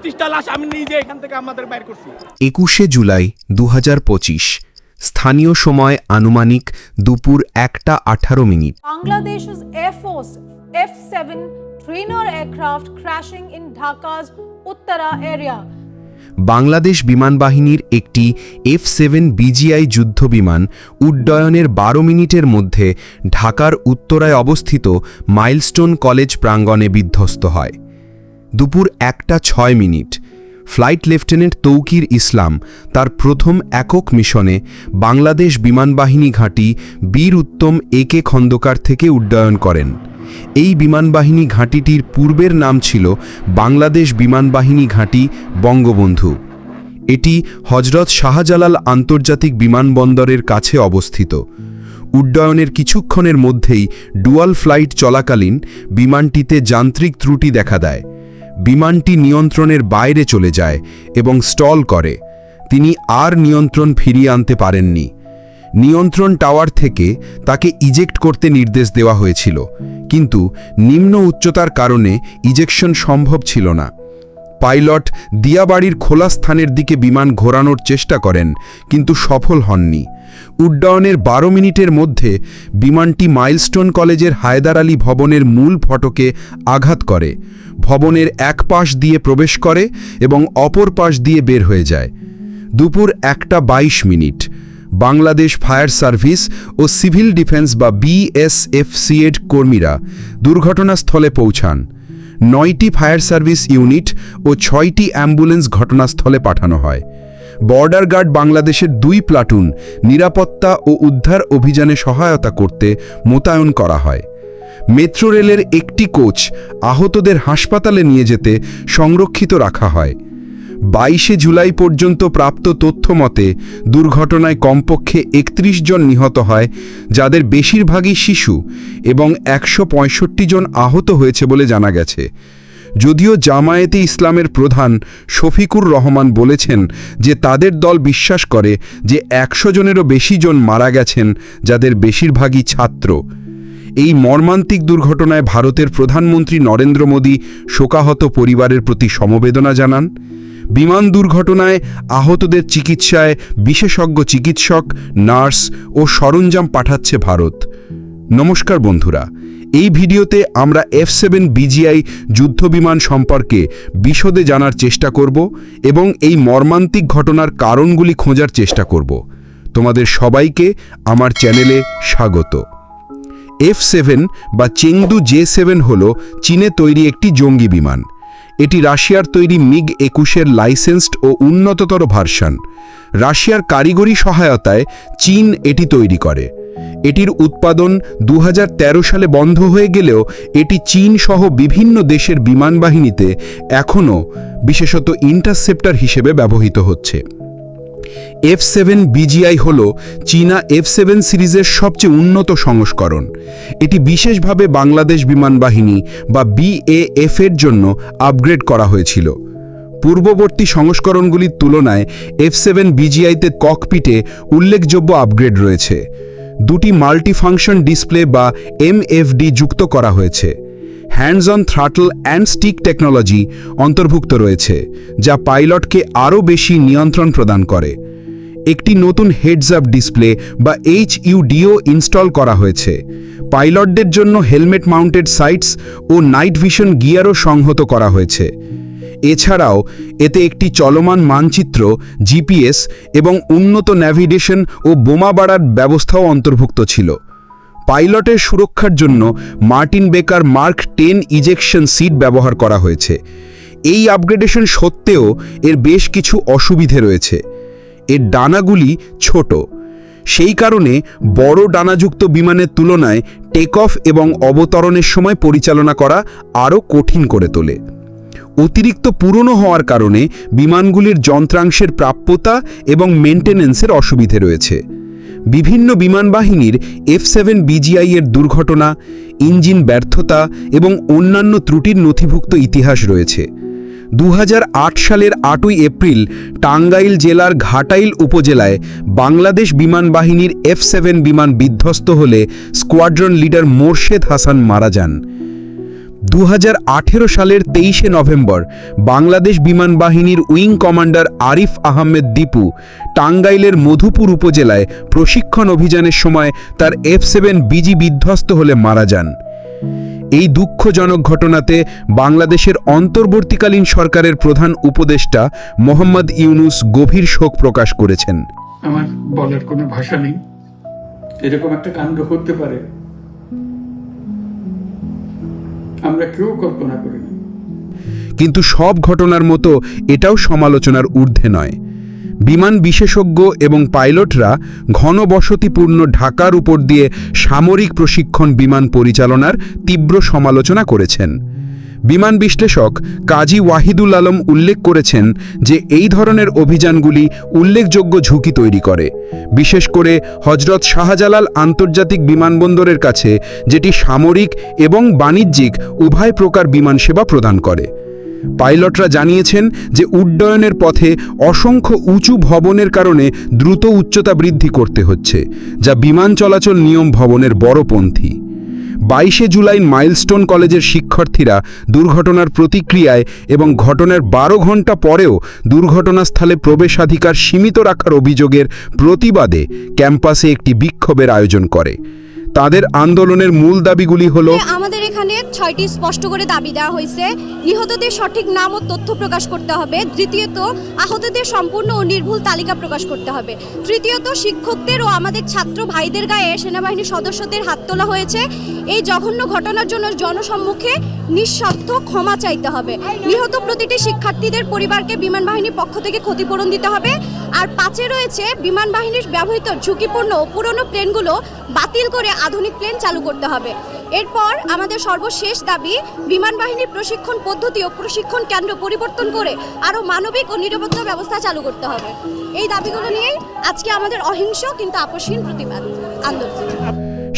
পঁচিশটা লাশ আমি নিজে এখান থেকে আমাদের বাইর করছি। একুশে জুলাই দু পঁচিশ স্থানীয় সময় আনুমানিক দুপুর একটা আঠারো minute. Bangladesh's Air Force F-7 trainer aircraft crashing in Dhaka's Uttara area. Bangladesh বিমান বাহিনীর একটি এফ সেভেন বিজিআই যুদ্ধবিমান উড্ডয়নের বারো মিনিটের মধ্যে ঢাকার উত্তরায় অবস্থিত মাইলস্টোন কলেজ প্রাঙ্গণে বিধ্বস্ত হয়। দুপুর একটা ছয় minute. Flight lieutenant Tauqir Islam তার প্রথম একক মিশনে বাংলাদেশ বিমানবাহিনী ঘাঁটি বীর উত্তম এ কে খন্দকার থেকে উড্ডয়ন করেন। এই বিমানবাহিনী ঘাঁটিটির পূর্বের নাম ছিল বাংলাদেশ বিমানবাহিনী ঘাঁটি বঙ্গবন্ধু। এটি হজরত শাহজালাল আন্তর্জাতিক বিমানবন্দরের কাছে অবস্থিত। উড্ডয়নের কিছুক্ষণের মধ্যেই ডুয়াল ফ্লাইট চলাকালীন বিমানটিতে যান্ত্রিক ত্রুটি দেখা দেয়। বিমানটি নিয়ন্ত্রণের বাইরে চলে যায় এবং স্টল করে। তিনি আর নিয়ন্ত্রণ ফিরিয়ে আনতে পারেননি। নিয়ন্ত্রণ টাওয়ার থেকে তাকে ইজেক্ট করতে নির্দেশ দেওয়া হয়েছিল, কিন্তু নিম্ন উচ্চতার কারণে ইজেকশন সম্ভব ছিল না। পাইলট দিয়াবাড়ির খোলা স্থানের দিকে বিমান ঘোরানোর চেষ্টা করেন, কিন্তু সফল হননি। উড্ডয়নের বারো মিনিটের মধ্যে বিমানটি মাইলস্টোন কলেজের হায়দার আলী ভবনের মূল ফটকে আঘাত করে। ভবনের এক পাশ দিয়ে প্রবেশ করে এবং অপর পাশ দিয়ে বের হয়ে যায়। দুপুর একটা বাইশ মিনিট। বাংলাদেশ ফায়ার সার্ভিস ও সিভিল ডিফেন্স বা বিএসএফসিএড কর্মীরা দুর্ঘটনাস্থলে পৌঁছান। নয়টি ফায়ার সার্ভিস ইউনিট ও ছয়টি অ্যাম্বুলেন্স ঘটনাস্থলে পাঠানো হয়। বর্ডার গার্ড বাংলাদেশের দুই প্লাটুন নিরাপত্তা ও উদ্ধার অভিযানে সহায়তা করতে মোতায়েন করা হয়। মেট্রো রেলের একটি কোচ আহতদের হাসপাতালে নিয়ে যেতে সংরক্ষিত রাখা হয়। বাইশে জুলাই পর্যন্ত প্রাপ্ত তথ্য মতে, দুর্ঘটনায় কমপক্ষে একত্রিশ জন নিহত হয়, যাদের বেশিরভাগই শিশু এবং একশো পঁয়ষট্টি জন আহত হয়েছে বলে জানা গেছে। যদিও জামায়াতে ইসলামের প্রধান শফিকুর রহমান বলেছেন যে তাদের দল বিশ্বাস করে যে একশো জনেরও বেশি জন মারা গেছেন, যাদের বেশিরভাগই ছাত্র। এই মর্মান্তিক দুর্ঘটনায় ভারতের প্রধানমন্ত্রী নরেন্দ্র মোদী শোকাহত পরিবারের প্রতি সমবেদনা জানান। বিমান দুর্ঘটনায় আহতদের চিকিৎসায় বিশেষজ্ঞ চিকিৎসক, নার্স ও সরঞ্জাম পাঠাচ্ছে ভারত। নমস্কার বন্ধুরা, এই ভিডিওতে আমরা এফ সেভেন বিজিআই যুদ্ধবিমান সম্পর্কে বিশদে জানার চেষ্টা করব এবং এই মর্মান্তিক ঘটনার কারণগুলি খোঁজার চেষ্টা করব। তোমাদের সবাইকে আমার চ্যানেলে স্বাগত। এফ সেভেন বা চেংদু জে সেভেন হল চীনে তৈরি একটি জঙ্গি বিমান। এটি রাশিয়ার তৈরি মিগ একুশের লাইসেন্সড ও উন্নততর ভার্সন। রাশিয়ার কারিগরি সহায়তায় চীন এটি তৈরি করে। এটির উৎপাদন দু হাজার তেরো সালে বন্ধ হয়ে গেলেও এটি চীন সহ বিভিন্ন দেশের বিমান বাহিনীতে এখনও বিশেষত ইন্টারসেপ্টার হিসেবে ব্যবহৃত হচ্ছে। এফ সেভেন বিজিআই হল চীনা এফ সেভেন সিরিজের সবচেয়ে উন্নত সংস্করণ। এটি বিশেষভাবে বাংলাদেশ বিমান বাহিনী বা বিএএফ এর জন্য আপগ্রেড করা হয়েছিল। পূর্ববর্তী সংস্করণগুলির তুলনায় এফ সেভেন বিজিআইতে ককপিটে উল্লেখযোগ্য আপগ্রেড রয়েছে। দুটি মাল্টিফাংশন ডিসপ্লে বা এমএফডি যুক্ত করা হয়েছে। Hands on throttle and stick technology অন্তর্ভুক্ত রয়েছে, যা পাইলটকে আরও বেশি নিয়ন্ত্রণ প্রদান করে। একটি নতুন হেডস আপ ডিসপ্লে বা এইচ ইউডিও ইনস্টল করা হয়েছে। পাইলটদের জন্য হেলমেট মাউন্টেড সাইটস ও নাইট ভিশন গিয়ারও সংহত করা হয়েছে। এছাড়াও, এতে একটি চলমান মানচিত্র জিপিএস এবং উন্নত ন্যাভিগেশন ও বোমা বাড়ার ব্যবস্থাও অন্তর্ভুক্ত ছিল। পাইলটের সুরক্ষার জন্য মার্টিন বেকার মার্ক টেন ইজেকশন সিট ব্যবহার করা হয়েছে। এই আপগ্রেডেশন সত্ত্বেও এর বেশ কিছু অসুবিধে রয়েছে। এর ডানাগুলি ছোট। সেই কারণে বড় ডানাযুক্ত বিমানের তুলনায় টেক অফ এবং অবতরণের সময় পরিচালনা করা আরও কঠিন করে তোলে। অতিরিক্ত পুরনো হওয়ার কারণে বিমানগুলির যন্ত্রাংশের প্রাপ্যতা এবং মেনটেন্যান্সের অসুবিধে রয়েছে। বিভিন্ন বিমান বাহিনীর এফ সেভেন বিজিআইয়ের দুর্ঘটনা, ইঞ্জিন ব্যর্থতা এবং অন্যান্য ত্রুটির নথিভুক্ত ইতিহাস রয়েছে। দু হাজার আট সালের আটই এপ্রিল টাঙ্গাইল জেলার ঘাটাইল উপজেলায় বাংলাদেশ বিমান বাহিনীর এফ সেভেন বিমান বিধ্বস্ত হলে স্কোয়াড্রন লিডার মোর্শেদ হাসান মারা যান। দু হাজার আঠেরো সালের তেইশে নভেম্বর, বাংলাদেশ বিমান বাহিনীর উইং কমান্ডার আরিফ আহমেদ দীপু টাঙ্গাইলের মধুপুর উপজেলায় প্রশিক্ষণ অভিযানের সময় তার এফ সেভেন বিজি বিধ্বস্ত হলে মারা যান। এই দুঃখজনক ঘটনাতে বাংলাদেশের অন্তর্বর্তীকালীন সরকারের প্রধান উপদেষ্টা মোহাম্মদ ইউনুস গভীর শোক প্রকাশ করেছেন। আমার বলার কোনো ভাষা নেই। এরকম একটা কাণ্ড হতে পারে। আমরা কেউ কল্পনা করিনি কিন্তু সব ঘটনার মতো এটাও সমালোচনার ঊর্ধ্বে নয়। বিমান বিশেষজ্ঞ এবং পাইলটরা ঘনবসতিপূর্ণ ঢাকার উপর দিয়ে সামরিক প্রশিক্ষণ বিমান পরিচালনার তীব্র সমালোচনা করেছেন। বিমান বিশ্লেষক কাজী ওয়াহিদুল আলম উল্লেখ করেছেন যে এই ধরনের অভিযানগুলি উল্লেখযোগ্য ঝুঁকি তৈরি করে। বিশেষ করে হজরত শাহজালাল আন্তর্জাতিক বিমানবন্দরের কাছে, যেটি সামরিক এবং বাণিজ্যিক উভয় প্রকার বিমান সেবা প্রদান করে। পাইলটরা জানিয়েছেন যে উড্ডয়নের পথে অসংখ্য উঁচু ভবনের কারণে দ্রুত উচ্চতা বৃদ্ধি করতে হচ্ছে, যা বিমান চলাচল নিয়ম ভবনের বড়পন্থী। বাইশে জুলাই মাইলস্টোন কলেজের শিক্ষার্থীরা দুর্ঘটনার প্রতিক্রিয়ায় এবং ঘটনার বারো ঘণ্টা পরেও দুর্ঘটনাস্থলে প্রবেশাধিকার সীমিত রাখার অভিযোগের প্রতিবাদে ক্যাম্পাসে একটি বিক্ষোভের আয়োজন করে। তাদের আন্দোলনের মূল দাবিগুলি হলো এখানে ছয়টি স্পষ্ট করে দাবি দেওয়া হয়েছে। নিহতদের সঠিক নাম ও তথ্য প্রকাশ করতে হবে। দ্বিতীয়ত, আহতদের সম্পূর্ণ ও নির্ভুল তালিকা প্রকাশ করতে হবে। তৃতীয়ত, শিক্ষকদের ও আমাদের ছাত্র ভাইদের গায়ে সেনাবাহিনীর সদস্যদের হাত তোলা হয়েছে। এই জঘন্য ঘটনার জন্য জনসম্মুখে নিঃস্বার্থ ক্ষমা চাইতে হবে। নিহত প্রতিটি শিক্ষার্থীদের পরিবারকে বিমান বাহিনীর পক্ষ থেকে ক্ষতিপূরণ দিতে হবে। আর পাঁচে রয়েছে, বিমান বাহিনীর ব্যবহৃত ঝুঁকিপূর্ণ ও পুরনো প্লেনগুলো বাতিল করে আধুনিক প্লেন চালু করতে হবে। এরপর আমাদের সর্বশেষ দাবি, বিমান বাহিনীর প্রশিক্ষণ পদ্ধতি ও প্রশিক্ষণ কেন্দ্র পরিবর্তন করে আরও মানবিক ও নিরাপত্তা ব্যবস্থা চালু করতে হবে। এই দাবিগুলো নিয়েই আজকে আমাদের অহিংস কিন্তু আপসহীন প্রতিবাদ, আন্দোলন।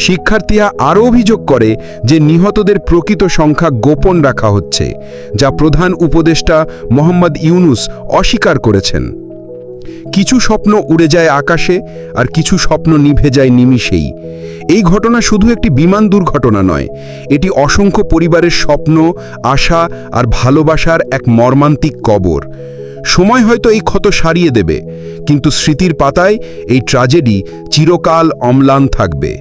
শিক্ষার্থীরা আরও অভিযোগ করে যে নিহতদের প্রকৃত সংখ্যা গোপন রাখা হচ্ছে, যা প্রধান উপদেষ্টা মোহাম্মদ ইউনুস অস্বীকার করেছেন। কিছু স্বপ্ন উড়ে যায় আকাশে আর কিছু স্বপ্ন নিভে যায় নিমিষেই। এই ঘটনা শুধু একটি বিমান দুর্ঘটনা নয়, এটি অসংখ্য পরিবারের স্বপ্ন, আশা আর ভালোবাসার এক মর্মান্তিক কবর। সময় হয়তো এই ক্ষত সারিয়ে দেবে, কিন্তু স্মৃতির পাতায় এই ট্রাজেডি চিরকাল অম্লান থাকবে।